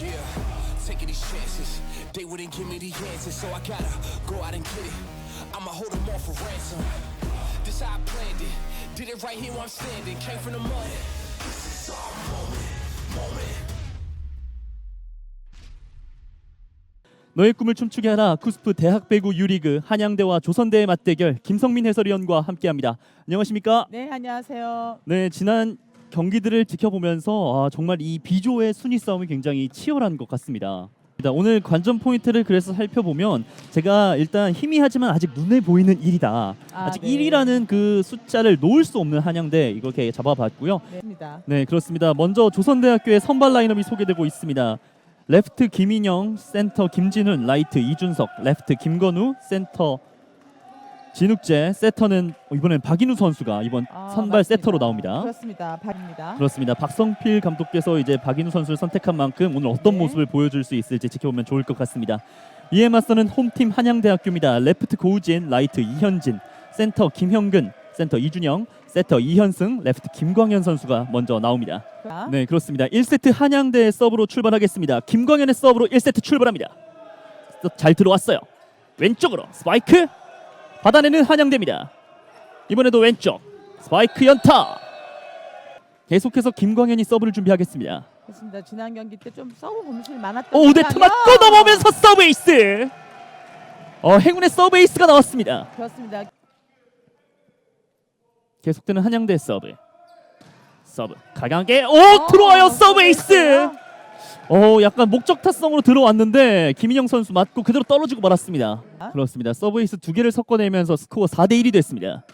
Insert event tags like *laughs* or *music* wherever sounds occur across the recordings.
Yeah, taking these chances. They wouldn't give me the answers, so I gotta go out and get it. I'ma hold them all for ransom. This how I planned it. Did it right here where I'm standing. Came from the mud. This is our moment, moment. 너의 꿈을 춤추게 하라 쿠스프 대학 배구 유리그 한양대와 조선대의 맞대결 김성민 해설위원과 함께합니다. 안녕하십니까? 네, 안녕하세요. 네 지난 경기들을 지켜보면서 아, 정말 이 비조의 순위 싸움이 굉장히 치열한 것 같습니다. 오늘 관전 포인트를 그래서 살펴보면 제가 일단 희미하지만 아직 눈에 보이는 1이다. 아, 아 직 네. 1이라는 그 숫자를 놓을 수 없는 한양대 이렇게 잡아봤고요. 네. 네 그렇습니다. 먼저 조선대학교의 선발 라인업이 소개되고 있습니다. 레프트 김인영, 센터 김진훈, 라이트 이준석, 레프트 김건우, 센터 진욱재, 세터는 이번엔 박인우 선수가 이번 아, 선발 맞습니다. 세터로 나옵니다. 그렇습니다. 박입니다. 그렇습니다. 박성필 감독께서 이제 박인우 선수를 선택한 만큼 오늘 어떤 네. 모습을 보여줄 수 있을지 지켜보면 좋을 것 같습니다. 이에 맞서는 홈팀 한양대학교입니다. 레프트 고우진, 라이트 이현진, 센터 김형근, 센터 이준영, 세터 이현승, 레프트 김광현 선수가 먼저 나옵니다. 자, 네, 그렇습니다. 1세트 한양대의 서브로 출발하겠습니다. 김광현의 서브로 1세트 출발합니다. 잘 들어왔어요. 왼쪽으로 스파이크 받아내는 한양대입니다. 이번에도 왼쪽 스파이크 연타. 계속해서 김광현이 서브를 준비하겠습니다. 그렇습니다. 지난 경기 때 좀 서브 범실이 많았던 오, 네트 상황이요. 맞고 넘어오면서 서브 에이스. 어, 행운의 서브 에이스가 나왔습니다. 그렇습니다. 계속되는 한양대 서브. 서브 강하게 오 들어와요 어, 서브 에이스. 서브였어요. 어 약간 목적 타성으로 들어왔는데 김인영 선수 맞고 그대로 떨어지고 말았습니다. 아? 그렇습니다. 서브 에이스 두 개를 섞어내면서 스코어 4대 1이 됐습니다.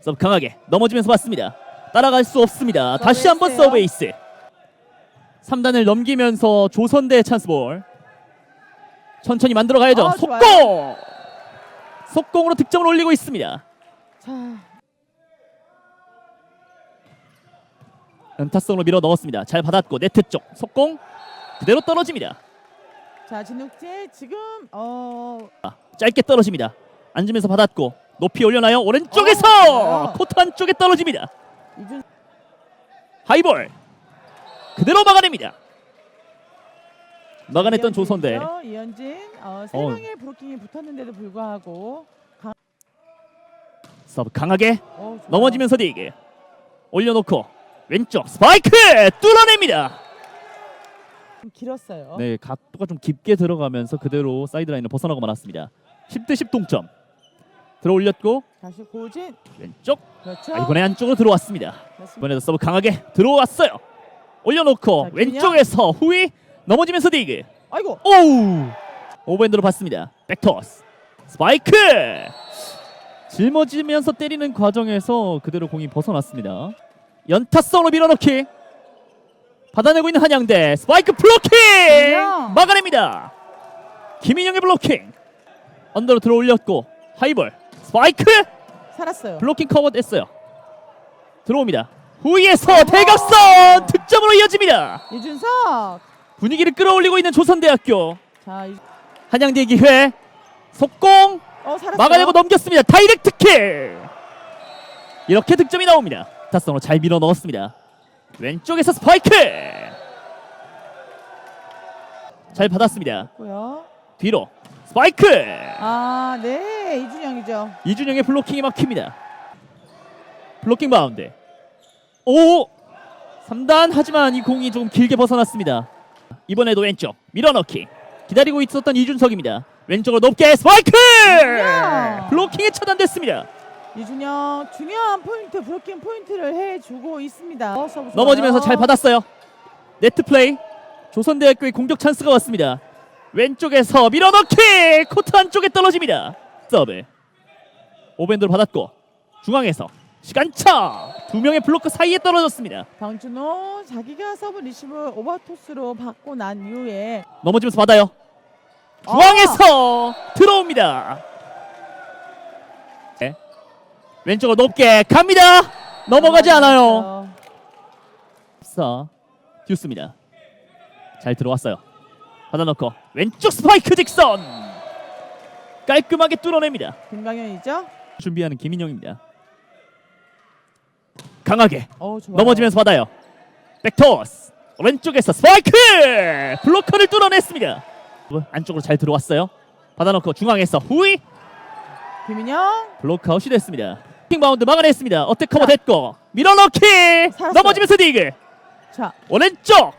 서브 강하게 넘어지면서 맞습니다. 따라갈 수 없습니다. 다시 한번 에이스예요. 서브 에이스. 3단을 넘기면서 조선대 찬스볼. 천천히 만들어 가야죠. 아, 속공. 속공으로 득점을 올리고 있습니다. 자, 연타성으로 밀어 넣었습니다. 잘 받았고 네트 쪽 속공 그대로 떨어집니다. 자, 진욱재 지금 어 아, 짧게 떨어집니다. 앉으면서 받았고 높이 올려놔요. 오른쪽에서 어, 코트 안쪽에 떨어집니다. 이준 하이볼 그대로 막아냅니다. 막아냈던 이현진이죠. 조선대 이현진 어, 세 어. 명의 브로킹이 붙었는데도 불구하고 서브 강하게 어, 좋아요. 넘어지면서 디그 올려놓고 왼쪽 스파이크 뚫어냅니다. 좀 길었어요. 네 각도가 좀 깊게 들어가면서 그대로 사이드라인을 벗어나고 말았습니다. 10대 10 동점 들어 올렸고 다시 고진. 왼쪽 그렇죠. 아, 이번에 안쪽으로 들어왔습니다. 그렇습니다. 이번에도 서브 강하게 들어왔어요. 올려놓고 자. 왼쪽에서 후위 넘어지면서 디그 아이고. 오우 오버핸드로 봤습니다. 백토스 스파이크 짊어지면서 때리는 과정에서 그대로 공이 벗어났습니다. 연타성으로 밀어넣기 받아내고 있는 한양대 스파이크 블로킹. 막아냅니다. 김인영의 블로킹 언더로 들어 올렸고 하이볼 스파이크 살았어요. 블로킹 커버 됐어요. 들어옵니다. 후위에서 대각선 득점으로 이어집니다. 이준석. 분위기를 끌어올리고 있는 조선대학교 자, 이, 한양대 기회 속공 어. 막아내고 넘겼습니다. 다이렉트 킥 이렇게 득점이 나옵니다. 타성으로 잘 밀어 넣었습니다. 왼쪽에서 스파이크 잘 받았습니다. 고요. 뒤로 스파이크 아, 네. 이준영이죠. 이준영의 블로킹이 막힙니다. 블로킹 바운드. 오! 3단 하지만 이 공이 조금 길게 벗어났습니다. 이번에도 왼쪽 밀어넣기. 기다리고 있었던 이준석입니다. 왼쪽으로 높게 스파이크! 블로킹이 차단됐습니다. 이준영 중요한 포인트 브로킹 포인트를 해주고 있습니다. 어, 서브. 넘어지면서 잘 받았어요. 네트 플레이. 조선대학교의 공격 찬스가 왔습니다. 왼쪽에서 밀어넣기! 코트 안쪽에 떨어집니다. 서브. 오밴드로 받았고 중앙에서 시간차 두 명의 블로크 사이에 떨어졌습니다. 강준호 자기가 서브 리시브 오버토스로 받고 난 이후에 넘어지면서 받아요. 중앙에서 들어옵니다. 네. 왼쪽으로 높게 갑니다. 넘어가지 않아요. 어, 자, 듀스입니다. 잘 들어왔어요. 받아놓고 왼쪽 스파이크 직선 깔끔하게 뚫어냅니다. 김광현이죠. 준비하는 김인영입니다. 강하게 어, 좋아요. 넘어지면서 받아요. 백토스 왼쪽에서 스파이크 블로커를 뚫어냈습니다. 안쪽으로 잘 들어왔어요. 받아놓고 중앙에서 후위 김인영 블록아웃이 됐습니다. 킹 바운드 막아냈습니다. 어택 커버 됐고 밀어넣기 살았어요. 넘어지면서 디그 자, 오른쪽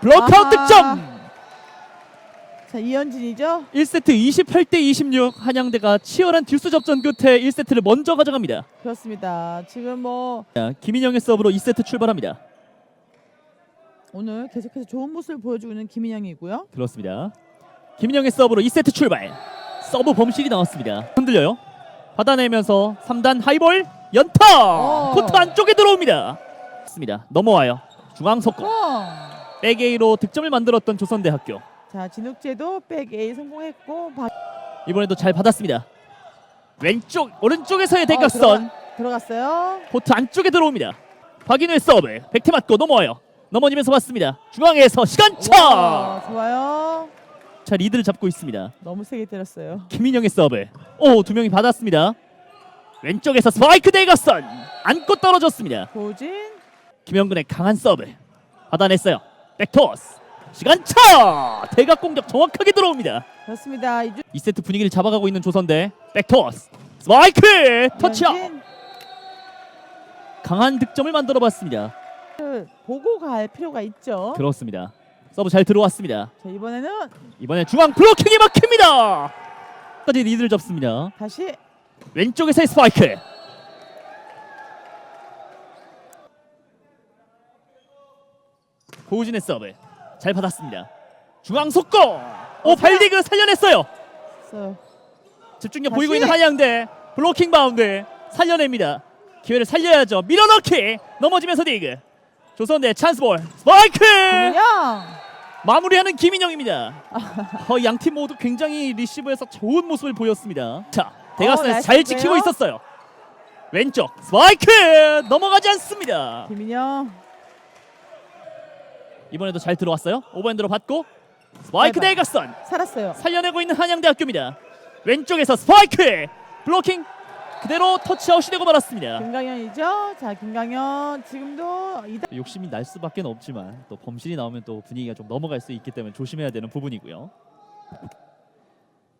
블록아웃 아하. 득점 자 이현진이죠. 1세트 28대 26 한양대가 치열한 듀스 접전 끝에 1세트를 먼저 가져갑니다. 그렇습니다. 지금 뭐 자, 김인영의 서브로 2세트 출발합니다. 오늘 계속해서 좋은 모습을 보여주고 있는 김인영이고요. 그렇습니다. 김인영의 서브로 2세트 출발. 서브 범실이 나왔습니다. 흔들려요. 받아내면서 3단 하이볼 연타. 어. 코트 안쪽에 들어옵니다. 습니다. 넘어와요. 중앙 속공. 어. 백에이로 득점을 만들었던 조선대학교. 자 진욱재도 백 A 성공했고 박... 이번에도 잘 받았습니다. 왼쪽 오른쪽에서의 어, 대각선. 들어가- 들어갔어요. 코트 안쪽에 들어옵니다. 박인우의 서브. 백태 맞고 넘어와요. 넘어지면서 받습니다. 중앙에서 시간차. 와, 좋아요. 자 리드를 잡고 있습니다. 너무 세게 때렸어요. 김인영의 서브. 오, 두 명이 받았습니다. 왼쪽에서 스파이크 대각선. 안고 떨어졌습니다. 고진 김영근의 강한 서브. 받아냈어요. 백토스. 시간차. 대각 공격 정확하게 들어옵니다. 그렇습니다. 이주 2세트 분위기를 잡아가고 있는 조선대. 백토스. 스파이크. 터치아웃. 이현진 강한 득점을 만들어 봤습니다. 보고 갈 필요가 있죠. 그렇습니다. 서브 잘 들어왔습니다. 자 이번에는 이번에 중앙 블로킹이 막힙니다. 까지 리드를 잡습니다. 다시 왼쪽에서의 스파이크. 고우진의 서브 잘 받았습니다. 중앙 속공. 오 발리그 살려냈어요. 써 집중력 다시. 보이고 있는 한양대 블로킹 바운드 살려냅니다. 기회를 살려야죠. 밀어넣기 넘어지면서 디그. 조선대 찬스볼 스파이크 김인영 마무리하는 김인영입니다. 어, 양팀 모두 굉장히 리시브에서 좋은 모습을 보였습니다. 자 대각선에서 어, 잘 나이스인데요? 지키고 있었어요. 왼쪽 스파이크 넘어가지 않습니다. 김인영 이번에도 잘 들어왔어요. 오버핸드로 받고 스파이크. 대각선 살았어요. 살려내고 있는 한양대학교입니다. 왼쪽에서 스파이크 블로킹 그대로 터치아웃이 되고 말았습니다. 김강현이죠. 자 김강현 지금도 이다 욕심이 날 수밖에 없지만 또 범실이 나오면 또 분위기가 좀 넘어갈 수 있기 때문에 조심해야 되는 부분이고요.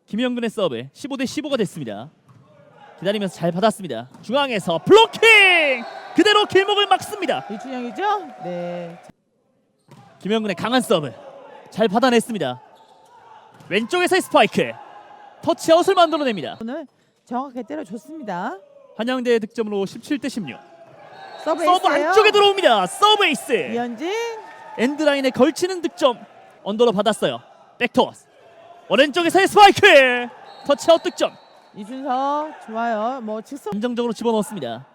김영근의 서브 15 대 15가 됐습니다. 기다리면서 잘 받았습니다. 중앙에서 블로킹 그대로 길목을 막습니다. 이준영이죠. 네. 김영근의 강한 서브 잘 받아냈습니다. 왼쪽에서의 스파이크 터치아웃을 만들어냅니다. 오늘 정확하게 때려줬습니다. 한양대의 득점으로 17대 16. 서브 서브 에이스예요. 안쪽에 들어옵니다. 서브 에이스. 이현진 엔드라인에 걸치는 득점 언더로 받았어요 백토스 오른쪽에서의 스파이크 터치아웃 득점 이준석 좋아요. 뭐 직선 안정적으로 집어넣었습니다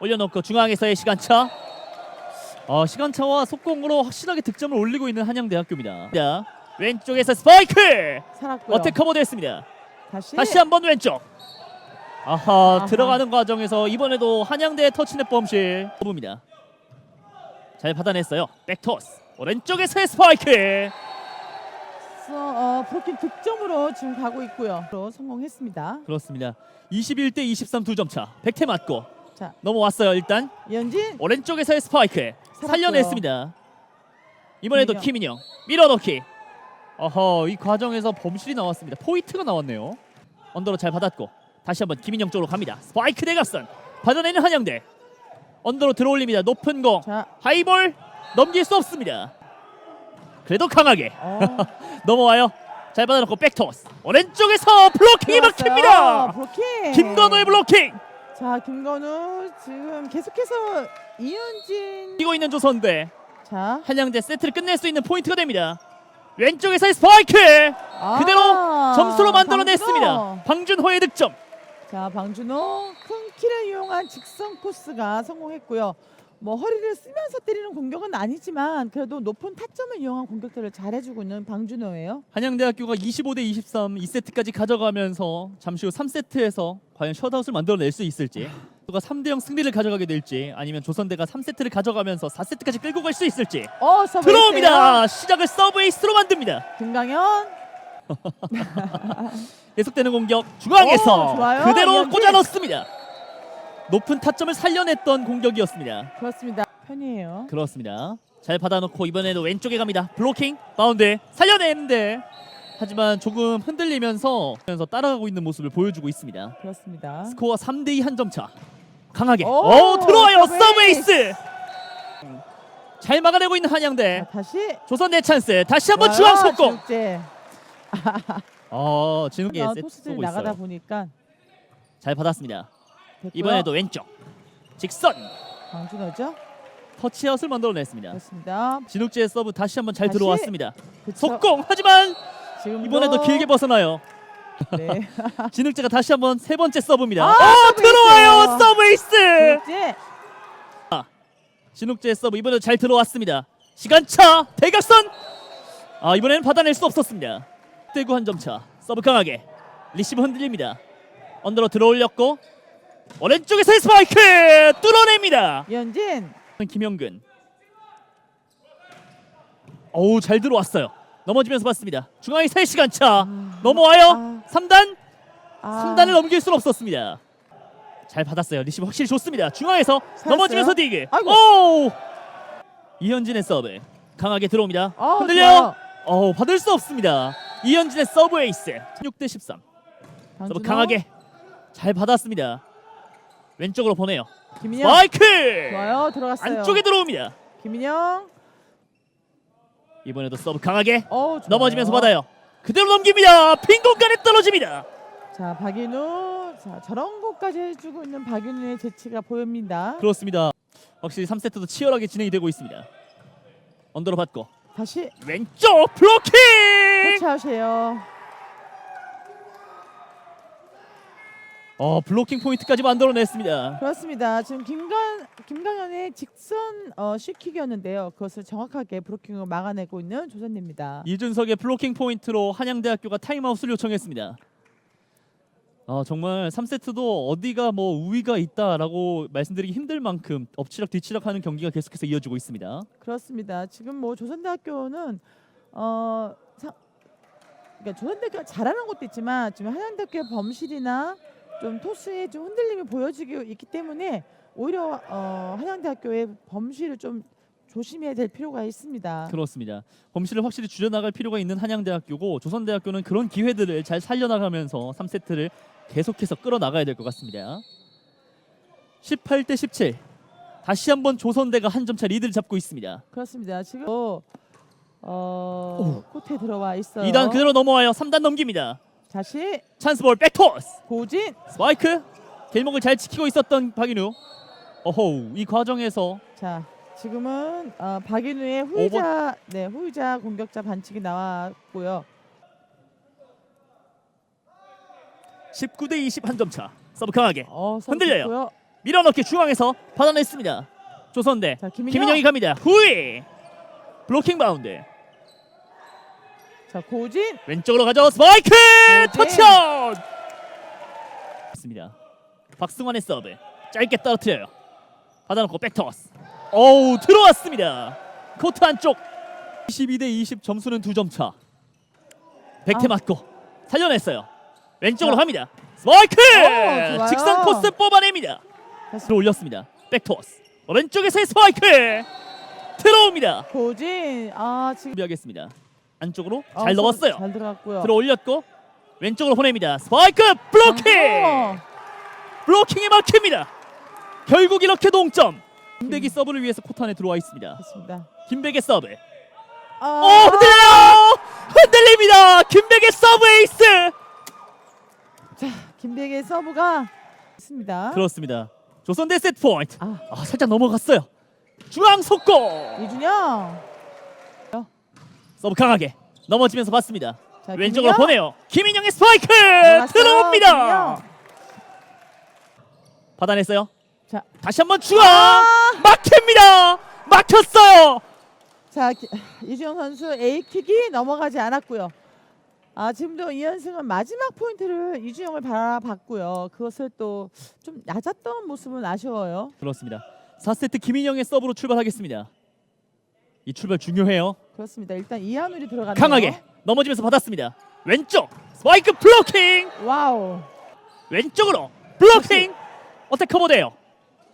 올려놓고 중앙에서의 시간차 어, 시간차와 속공으로 확실하게 득점을 올리고 있는 한양대학교입니다 자, 왼쪽에서 스파이크 살았고요. 어택 커버됐습니다 다시 다시 한번 왼쪽 아하, 아하. 들어가는 과정에서 이번에도 한양대의 터치넷 범실 뽑습니다 잘 받아냈어요 백토스 오른쪽에서의 스파이크 어, 브로킹 득점으로 지금 가고 있고요. 로 성공했습니다. 그렇습니다. 21대 23 두 점 차. 백태 맞고 자 넘어왔어요. 일단 이현진 오른쪽에서의 스파이크 살았고요. 살려냈습니다. 이번에도 김인영. 김인영 밀어넣기. 어허 이 과정에서 범실이 나왔습니다. 포인트가 나왔네요. 언더로 잘 받았고 다시 한번 김인영 쪽으로 갑니다. 스파이크 대각선 받아내는 한양대. 언더로 들어올립니다. 높은 공 자 하이볼 넘길 수 없습니다. 그래도 강하게 어, *laughs* 넘어와요. 잘 받아놓고 백토스 오른쪽에서 블로킹이. 막힙니다. 브로킹. 김건우의 블로킹 자 김건우 지금 계속해서 이현진 뛰고 있는 조선대 자 한양대 세트를 끝낼 수 있는 포인트가 됩니다. 왼쪽에서의 스파이크 아, 그대로 점수로 만들어냈습니다. 방준호. 방준호의 득점. 자 방준호 큰 키를 이용한 직선 코스가 성공했고요. 뭐 허리를 쓰면서 때리는 공격은 아니지만 그래도 높은 타점을 이용한 공격들을 잘해주고 있는 방준호예요. 한양대학교가 25대 23 2세트까지 가져가면서 잠시 후 3세트에서 과연 셧아웃을 만들어낼 수 있을지 또가 3대 0 승리를 가져가게 될지 아니면 조선대가 3세트를 가져가면서 4세트까지 끌고 갈 수 있을지 어 서브 들어옵니다. 시작을 서브 에이스로 만듭니다. 김강현 *laughs* 계속되는 공격 중앙에서 오, 좋아요. 그대로 이현진. 꽂아 넣습니다. 높은 타점을 살려냈던 공격이었습니다. 그렇습니다. 편이에요. 그렇습니다. 잘 받아놓고 이번에도 왼쪽에 갑니다. 블로킹 바운드 살려내는데 하지만 조금 흔들리면서 따라가고 있는 모습을 보여주고 있습니다. 그렇습니다. 스코어 3대2 한 점 차. 강하게. 오, 오, 들어와요. 서브 서브 에이스. 잘 막아내고 있는 한양대. 자, 다시 조선 내 찬스. 다시 한번 중앙 속공. *laughs* 어, 진욱이 어, 세트 쏘고 나가다 있어요. 보니까 잘 받았습니다. 됐고요. 이번에도 왼쪽. 직선. 강준호죠. 터치아웃을 만들어냈습니다. 그렇습니다. 진욱지의 서브 다시 한번 잘 다시. 들어왔습니다. 그쵸? 속공. 하지만 지금도 이번에도 길게 벗어나요. 네. *laughs* 진욱재가 다시 한번 세 번째 서브입니다. 아, 어, 서브 들어와요. 에이스. 서브 에이스. 진욱제. 진욱재의 서브 이번에도 잘 들어왔습니다. 시간차 대각선. 아 이번에는 받아낼 수 없었습니다. 대구 한 점 차. 서브 강하게. 리시브 흔들립니다. 언더로 들어올렸고 오른쪽에서의 스파이크 뚫어냅니다. 이현진. 김영근. 어우 잘 들어왔어요. 넘어지면서 봤습니다. 중앙에 3시간 차. 넘어와요. 아. 3단. 아, 3단을 넘길 수는 없었습니다. 잘 받았어요. 리시브 확실히 좋습니다. 중앙에서 살았어요? 넘어지면서 디그. 아이고. 오! 이현진의 서브 강하게 들어옵니다. 어, 흔들려요. 좋아요. 어, 받을 수 없습니다. 이현진의 서브 에이스. 16대 13. 서브. 강하게 잘 받았습니다. 왼쪽으로 보내요. 김인영. 마이크! 좋아요. 들어갔어요. 안쪽에 들어옵니다. 김인영. 이번에도 서브 강하게 어. 넘어지면서 받아요. 그대로 넘깁니다. 빈 공간에 떨어집니다. 자, 박인우. 자, 저런 것까지 해주고 있는 박인우의 재치가 보입니다. 그렇습니다. 확실히 3세트도 치열하게 진행이 되고 있습니다. 언더로 받고 다시 왼쪽 블로킹! 터치하세요. 어 블로킹 포인트까지 만들어냈습니다. 그렇습니다. 지금 김강 김강현의 직선 어, 슈킥이었는데요. 그것을 정확하게 브로킹으로 막아내고 있는 조선입니다. 이준석의 블로킹 포인트로 한양대학교가 타임아웃을 요청했습니다. 어, 정말 3세트도 어디가 뭐 우위가 있다라고 말씀드리기 힘들 만큼 엎치락 뒤치락하는 경기가 계속해서 이어지고 있습니다. 그렇습니다. 지금 뭐 조선대학교는 어 사, 그러니까 조선대학교가 잘하는 것도 있지만 지금 한양대학교의 범실이나 좀 토스의 좀 흔들림이 보여지고 있기 때문에 오히려 어, 한양대학교의 범실을 좀 조심해야 될 필요가 있습니다. 그렇습니다. 범실을 확실히 줄여나갈 필요가 있는 한양대학교고 조선대학교는 그런 기회들을 잘 살려나가면서 3세트를 계속해서 끌어나가야 될 것 같습니다. 18대 17. 다시 한번 조선대가 한 점 차 리드를 잡고 있습니다. 그렇습니다. 지금 어, 코트에 들어와 있어요. 2단 그대로 넘어와요. 3단 넘깁니다. 다시 찬스볼 백토스. 고진 스파이크. 길목을 잘 지키고 있었던 박인우. 어호 이 과정에서 자 지금은 어, 박인우의 후위자 네 후위자 공격자 반칙이 나왔고요. 19 대 20 한 점 차. 서브 강하게 어, 서브 흔들려요. 좋고요. 밀어넣기 중앙에서 받아냈습니다. 조선대 자 김인영. 김인영이 갑니다. 후위 블로킹 바운드 자 고진 왼쪽으로 가져 스파이크 네. 터치아웃 있습니다. 박승환의 서브 짧게 떨어뜨려요. 받아놓고 백터스 어우 들어왔습니다. 코트 안쪽 22 대 20 점수는 두 점 차. 백태 아. 맞고 살려냈어요. 왼쪽으로 자. 갑니다. 스파이크 오, 좋아요. 직선 코스 뽑아냅니다. 들어 올렸습니다. 백토스 오른쪽에서의 스파이크 들어옵니다. 고진 아 지금 준비하겠습니다. 안쪽으로 아, 잘 서- 넣었어요. 잘 들어갔고요. 들어 올렸고 왼쪽으로 보냅니다. 스파이크 블로킹 어, 블로킹에 막힙니다. 결국 이렇게 동점. 김백이 서브를 위해서 코트 안에 들어와 있습니다. 좋습니다. 김백의 서브. 아, 오 흔들려요. 흔들립니다. 김백의 서브 에이스. 김백의 서브가 있습니다. 그렇습니다. 조선대 세트 포인트. 아 아 살짝 넘어갔어요. 중앙 속공. 이준영 서브 강하게 넘어지면서 봤습니다. 자, 왼쪽으로. 보내요. 김인영의 스파이크 들어갔어요. 들어옵니다. 받아냈어요. 자, 다시 한번 중앙 아! 막힙니다. 막혔어요. 자 기- 이준영 선수 A킥이 넘어가지 않았고요. 아 지금도 이현승은 마지막 포인트를 이준영을 바라봤고요. 그것을 또 좀 낮았던 모습은 아쉬워요. 그렇습니다. 4세트 김인영의 서브로 출발하겠습니다. 이 출발 중요해요. 그렇습니다. 일단 이한울이 들어가네요. 강하게 넘어지면서 받았습니다. 왼쪽 스파이크 블로킹 와우. 왼쪽으로 블로킹 어택 커버돼요.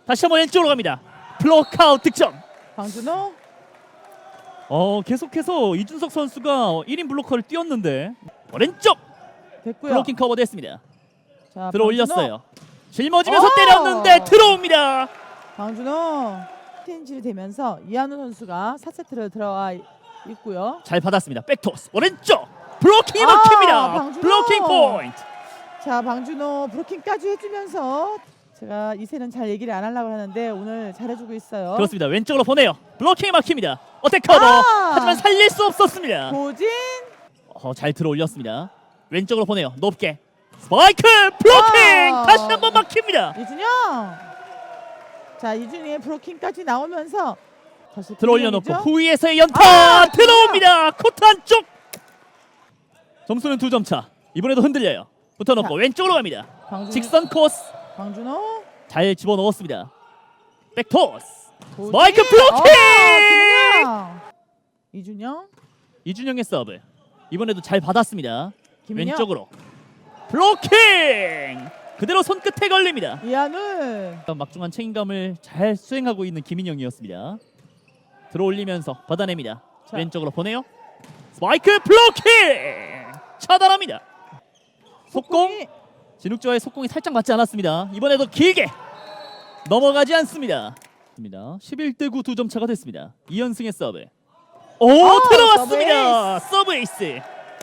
다시 한번 왼쪽으로 갑니다. 블록아웃 득점. 방준호 어 계속해서 이준석 선수가 1인 블로커를 뛰었는데 오른쪽 됐고요. 블로킹 커버됐습니다. 자, 들어 올렸어요. 짊어지면서 오! 때렸는데 들어옵니다. 방준호, 방준호 텐지를 되면서 이한우 선수가 4세트를 들어와 있고요. 잘 받았습니다. 백토스 오른쪽 블로킹이 아, 막힙니다. 방준호. 블로킹 포인트. 자 방준호 브로킹까지 해주면서 제가 이세는 잘 얘기를 안 하려고 하는데 오늘 잘해주고 있어요. 그렇습니다. 왼쪽으로 보내요. 블로킹이 막힙니다. 어택 커버. 아! 하지만 살릴 수 없었습니다. 고진 어, 잘 들어 올렸습니다. 왼쪽으로 보내요. 높게. 스파이크 블로킹 아! 다시 한번 막힙니다. 이준영. 자 이준영의 브로킹까지 나오면서 다시 들어 올려놓고 김민영이죠? 후위에서의 연타 아, 들어옵니다. 코트 한쪽. 점수는 두 점 차. 이번에도 흔들려요. 붙어놓고 자. 왼쪽으로 갑니다. 방준, 직선 코스 방준호 잘 집어넣었습니다. 백토스. 고진. 스파이크 블로킹! 어, 김민영. 이준영 이준영의 서브. 이번에도 잘 받았습니다. 김민영 왼쪽으로 블로킹. 그대로 손끝에 걸립니다. 이한우 막중한 책임감을 잘 수행하고 있는 김인영이었습니다. 들어올리면서 받아냅니다. 자. 왼쪽으로 보내요. 스파이크 블로킹 차단합니다. 속공 진욱조의 속공이 살짝 맞지 않았습니다. 이번에도 길게 넘어가지 않습니다. 입니다. 11대 9 두 점 차가 됐습니다. 이현승의 서브. 오 아, 들어왔습니다. 서브 에이스.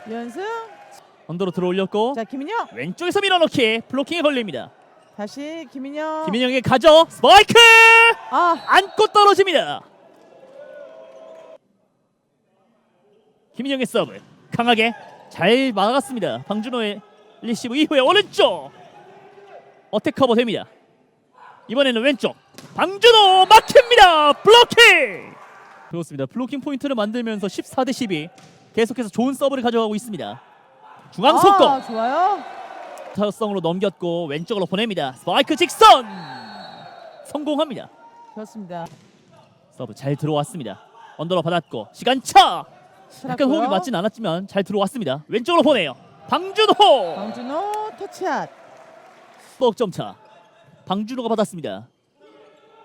연승 언더로 들어올렸고 자 김민영 왼쪽에서 밀어넣기 블로킹에 걸립니다. 다시 김민영 김인영의 가져 스파이크 아 안고 떨어집니다. 김인영의 서브 강하게 잘 막았습니다. 방준호의 리시브 이후에 오른쪽 어택 커버 됩니다. 이번에는 왼쪽 방준호 막힙니다. 블로킹 그렇습니다. 블로킹 포인트를 만들면서 14 대 12 계속해서 좋은 서브를 가져가고 있습니다. 중앙 속공 아, 좋아요 타성으로 넘겼고 왼쪽으로 보냅니다. 스파이크 직선 성공합니다. 그렇습니다 서브 잘 들어왔습니다. 언더로 받았고 시간차 약간. 호흡이 맞진 않았지만 잘 들어왔습니다. 왼쪽으로 보내요. 방준호 방준호 터치샷 뻑점 차. 방준호가 받았습니다.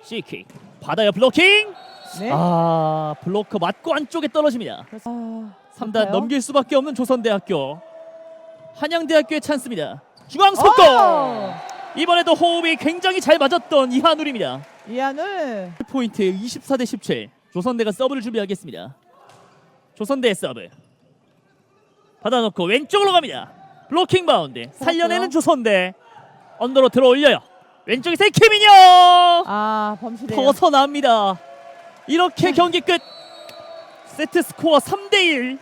C킥 받아요 블로킹. 네 아 블로커 맞고 안쪽에 떨어집니다. 그래서 아, 3단 그럴까요? 넘길 수밖에 없는 조선대학교. 한양대학교의 찬스입니다. 중앙 속공. 어! 이번에도 호흡이 굉장히 잘 맞았던 이한울입니다. 이한우 포인트 24 대 17. 조선대가 서브를 준비하겠습니다. 조선대의 서브. 받아놓고 왼쪽으로 갑니다. 블로킹 바운드. 살려내는 조선대. 언더로 들어 올려요. 왼쪽에서 김인영 아 범실이에요 벗어납니다. 이렇게 경기 끝. 세트 스코어 3 대 1.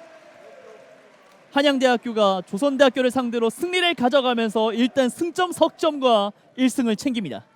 한양대학교가 조선대학교를 상대로 승리를 가져가면서 일단 승점 석점과 1승을 챙깁니다.